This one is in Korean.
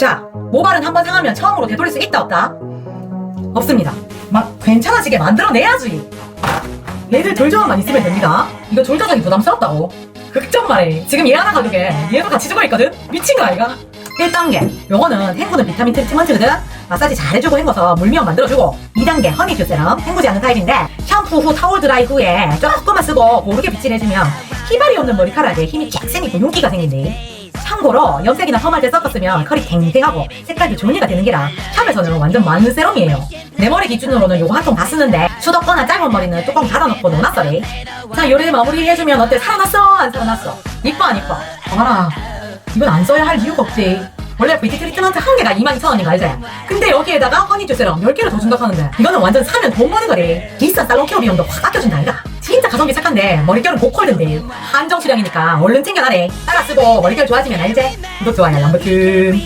자, 모발은 한번 상하면 처음으로 되돌릴 수 있다 없다? 없습니다. 막 괜찮아지게 만들어내야지. 얘들 졸저만 있으면 됩니다. 이거 졸저하기 부담스럽다고. 걱정 말해. 지금 일하는 가족에 얘도 같이 죽어 있거든? 미친 거 아이가? 1단계. 요거는 헹구는 비타민 트리트먼트거든? 마사지 잘해주고 헹궈서 물미역 만들어주고 2단계 허니큐 세럼 헹구지 않는 타입인데 샴푸 후 타월 드라이 후에 조금만 쓰고 고르게 빗질해주면 희발이 없는 머리카락에 힘이 쫙 생기고 윤기가 생긴대 참고로 염색이나 펌할 때 섞었으면 컬이 탱탱하고 색깔도 애가 되는 게라 샵에서는 완전 많은 세럼이에요. 내 머리 기준으로는 요거 한 통 다 쓰는데 수도거나 짧은 머리는 뚜껑 닫아놓고 넣어놨어래 자 요리 마무리 해주면 어때? 살아났어? 안 살아났어? 이뻐 안 이뻐? 봐라. 이건 안 써야 할 이유가 없지. 원래 VT 트리트먼트 한 개가 22,000원인 거 알지? 근데 여기에다가 허니큐 세럼 10개를 더 준다 하는데 이거는 완전 사면 돈 버는 거래 비싼 살롱 케어 비용도 확 아껴준다 진짜 가성비 착한데 머릿결은 고퀄된데 한정 수량이니까 얼른 챙겨놔래 따라 쓰고 머릿결 좋아지면 알지? 구독 좋아요 알람 버튼